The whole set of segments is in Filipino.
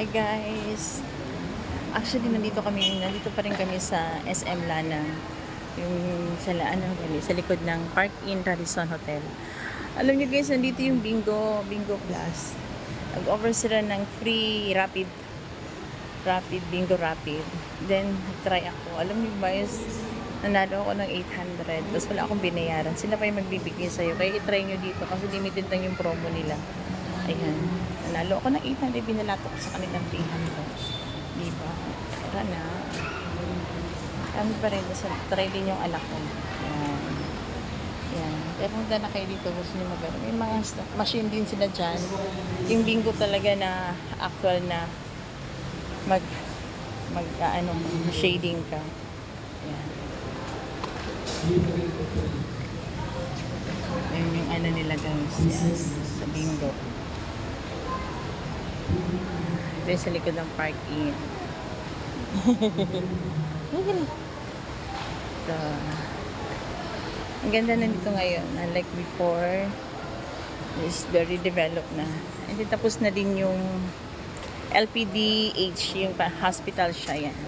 Hi guys! Actually, nandito kami, nandito pa rin kami sa SM Lana. Yung sa, ano, sa likod ng Park Inn Radisson Hotel. Alam niyo guys, nandito yung Bingo, Bingo Plus. Nag-offer sila ng free rapid rapid, bingo rapid. Then, try ako. Alam niyo is, nanalo ako ng 800. Tapos wala akong binayaran. Sila pa yung magbibigay sa'yo. Kaya itry nyo dito kasi limited lang yung promo nila. Ayan. Nanalo ako ng 800. Binalato ko sa kanilang 300. Diba? Tara na. Kami pa rin. Tapos try din yung anak ko. Ayan. Yan. Kaya punta na kayo dito, gusto nyo mag May mga machine din sila dyan. Yung bingo talaga na actual na mag mag ah, ano shading ka. Yan. Yan yung ano nila guys. Yan. Sa bingo. Ito sa likod ng park in. Ito. Ang ganda na nito ngayon. Unlike before, is very developed na. And tapos na din yung LPDH, yung hospital siya yan.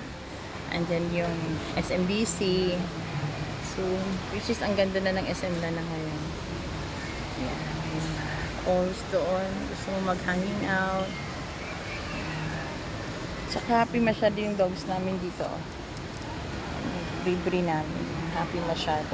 And then yung SMBC. So, which is ang ganda na ng SM na na ngayon. Yung Alls doon. Gusto mo mag-hanging out. Tsaka happy masyado yung dogs namin dito. oh. Libre namin. Happy masyado.